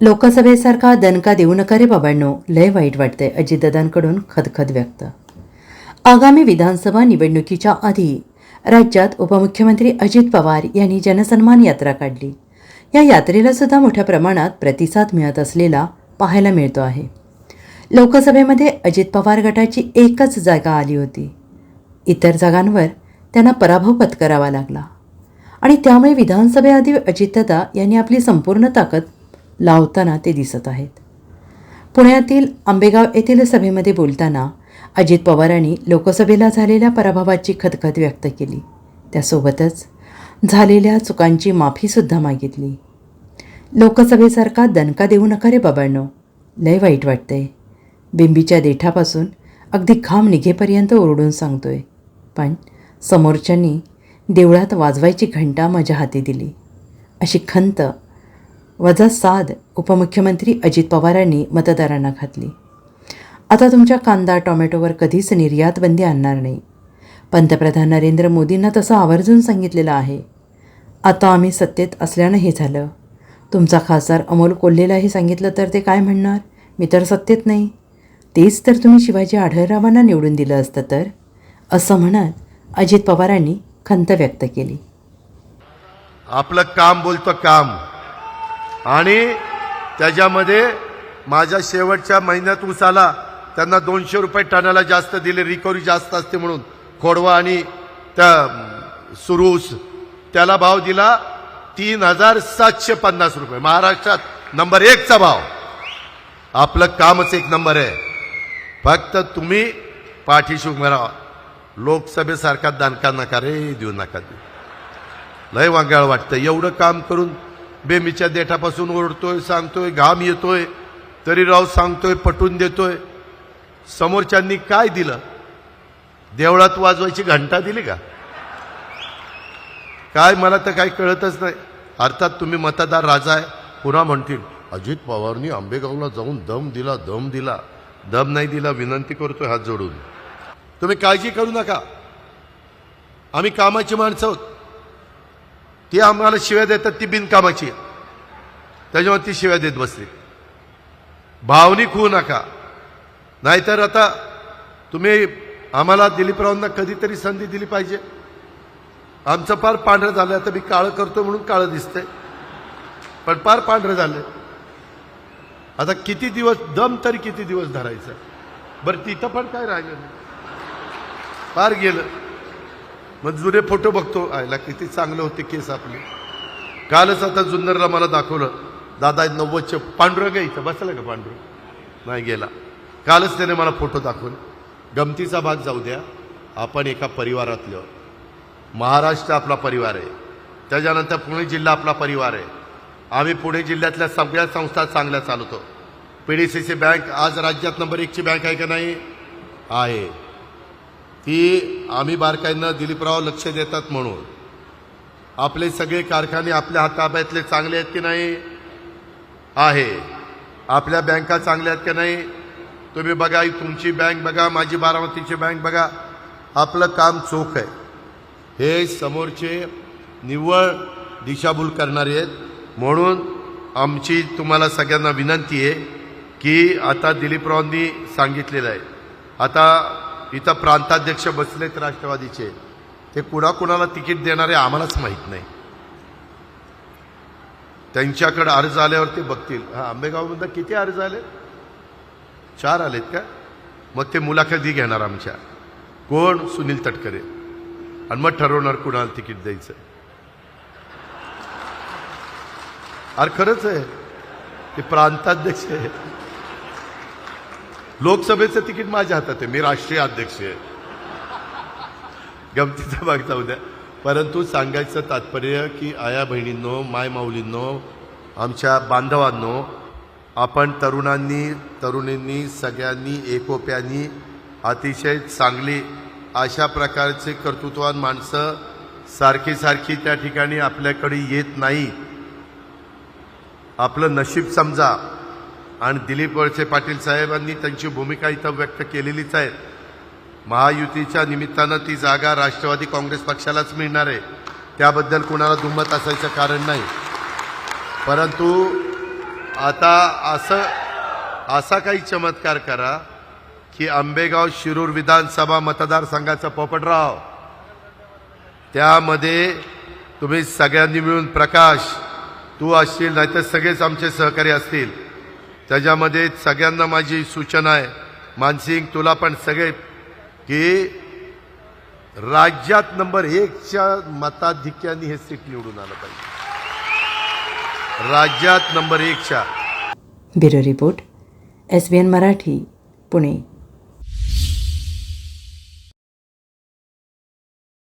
लोकसभेसारखा दणका देऊ नका रे बाबांनो. लय वाईट वाटतंय. अजितदादांकडून खदखद व्यक्त. आगामी विधानसभा निवडणुकीच्या आधी राज्यात उपमुख्यमंत्री अजित पवार यांनी जनसन्मान यात्रा काढली. या यात्रेला सुद्धा मोठ्या प्रमाणात प्रतिसाद मिळत असलेला पाहायला मिळतो आहे. लोकसभेमध्ये अजित पवार गटाची एकच जागा आली होती. इतर जागांवर त्यांना पराभव पत्करावा लागला. आणि त्यामुळे विधानसभेआधी अजितदादा यांनी आपली संपूर्ण ताकद लावताना ते दिसत आहेत. पुण्यातील आंबेगाव येथील सभेमध्ये बोलताना अजित पवारांनी लोकसभेला झालेल्या पराभवाची खदखद व्यक्त केली. त्यासोबतच झालेल्या चुकांची माफीसुद्धा मागितली. लोकसभेसारखा दणका देऊ नका रे बाबांनो. लय वाईट वाटतंय. बिंबीच्या देठापासून अगदी घाम निघेपर्यंत ओरडून सांगतोय. पण समोरच्यांनी देवळात वाजवायची घंटा माझ्या हाती दिली. अशी खंत वजा साध उपमुख्यमंत्री अजित पवारांनी मतदारांना घातली. आता तुमच्या कांदा टोमॅटोवर कधीच निर्यात बंदी आणणार नाही. पंतप्रधान नरेंद्र मोदींना तसं आवर्जून सांगितलेलं आहे. आता आम्ही सत्तेत असल्यानं हे झालं. तुमचा खासदार अमोल कोल्हेलाही सांगितलं तर ते काय म्हणणार? मी तर सत्तेत नाही. तेच तर तुम्ही शिवाजी आढळरावांना निवडून दिलं असतं तर? असं म्हणत अजित पवारांनी खंत व्यक्त केली. आपलं काम बोलतं काम. आणि त्याच्यामध्ये माझ्या शेवटच्या महिन्यात उसाला त्यांना दोनशे रुपये टनाला जास्त दिले रिकव्हरी जास्त असते म्हणून. खोडवा आणि त्या सुरूस त्याला भाव दिला तीन हजार सातशे पन्नास रुपये. महाराष्ट्रात नंबर एकचा भाव. आपलं कामच एक नंबर आहे. फक्त तुम्ही पाठीशी उभं राहा. लोकसभेसारखा दणका नका रे देऊ नका देऊ. लय वांगाळ वाटतं. एवढं काम करून बेमीच्या देठापासून ओढतोय सांगतोय घाम येतोय तरी राव सांगतोय पटून देतोय. समोरच्यांनी काय दिलं? देवळात वाजवायची घंटा दिली का? काय मला तर काही कळतच नाही. अर्थात तुम्ही मतदार राजा आहे पुन्हा म्हणतील अजित पवारनी आंबेगावला जाऊन दम दिला दम दिला. दम नाही दिला विनंती करतोय हात जोडून. तुम्ही काळजी करू नका. आम्ही कामाची माणसं आहोत. ती आम्हाला शिव्या देतात ती बिनकामाची आहे. त्याच्यामुळे ती शिव्या देत बसली. भावनिक होऊ नका. नाहीतर आता तुम्ही आम्हाला दिलीपरावांना कधीतरी संधी दिली पाहिजे. आमचं फार पांढरं झालं आता मी काळं करतो म्हणून काळं दिसतंय. पण फार पांढरं झालं आता किती दिवस दम तरी किती दिवस धरायचं? बरं तिथं पण काय राहिलं नाही. फार गेलं. मग जुने फोटो बघतो आयला किती चांगले होते केस आपले. कालच आता जुन्नरला मला दाखवलं दादा नव्वदचे पांडुरंग इथं बसलं का पांडुरंग नाही गेला. कालच त्याने मला फोटो दाखवले गमतीचा भाग जाऊ द्या आपण एका परिवारातलं. महाराष्ट्र आपला परिवार आहे. त्याच्यानंतर पुणे जिल्हा आपला परिवार आहे. आम्ही पुणे जिल्ह्यातल्या सगळ्या संस्था चांगल्या चालवतो. P D C C bank आज राज्यात नंबर एकची बँक आहे का नाही? आहे. ती आम्ही बारकाईंना दिलीपराव लक्ष देतात म्हणून. आपले सगळे कारखाने आपल्या हाताब्यातले चांगले आहेत की नाही? आहे. आपल्या बँका चांगल्या आहेत की नाही? तुम्ही बघा तुमची बँक बघा माझी बारामतीची बँक बघा. आपलं काम चोख आहे. हे समोरचे निव्वळ दिशाभूल करणारे आहेत. म्हणून आमची तुम्हाला सगळ्यांना विनंती आहे की आता दिलीपरावांनी सांगितलेलं आहे. आता इथं प्रांताध्यक्ष बसलेत राष्ट्रवादीचे. ते कुणाकुणाला तिकीट देणारे आम्हालाच माहीत नाही. त्यांच्याकडे अर्ज आल्यावर ते बघतील. हा आंबेगावमधून किती अर्ज आले? चार आलेत का? मग ते मुलाखती घेणार आमच्या. कोण? सुनील तटकरे. आणि मग ठरवणार कुणाला तिकीट द्यायचं. अरे खरंच आहे. ते प्रांताध्यक्ष आहे. लोकसभेचं तिकीट माझ्या हातात आहे. मी राष्ट्रीय अध्यक्ष आहे. गमतीचा भाग जाऊ द्या. परंतु सांगायचं तात्पर्य की आया बहिणींनो माय माऊलींनो आमच्या बांधवांनो आपण तरुणांनी तरुणींनी सगळ्यांनी एकोप्यानी अतिशय चांगली अशा प्रकारचे कर्तृत्वान माणसं सारखी सारखी त्या ठिकाणी आपल्याकडे येत नाही. आपलं नशीब समजा आणि दिलीप वळसे पाटील साहेबांनी त्यांची भूमिका इथं व्यक्त केलेलीच आहे. महायुतीच्या निमित्तानं ती जागा राष्ट्रवादी काँग्रेस पक्षालाच मिळणार आहे. त्याबद्दल कुणाला दुमत असायचं कारण नाही. परंतु आता असं असा काही चमत्कार करा की आंबेगाव शिरूर विधानसभा मतदारसंघाचा पोपटराव. त्यामध्ये तुम्ही सगळ्यांनी मिळून प्रकाश तू असशील नाहीतर सगळेच आमचे सहकारी असतील. त्याच्यामध्ये सगळ्यांना माझी सूचना आहे. मानसिंग तुला पण सगळे की राज्यात नंबर एकच्या मताधिक्याने हे सीट निवडून आलं पाहिजे. राज्यात नंबर एकच्या. Bureau report S B N Marathi Pune.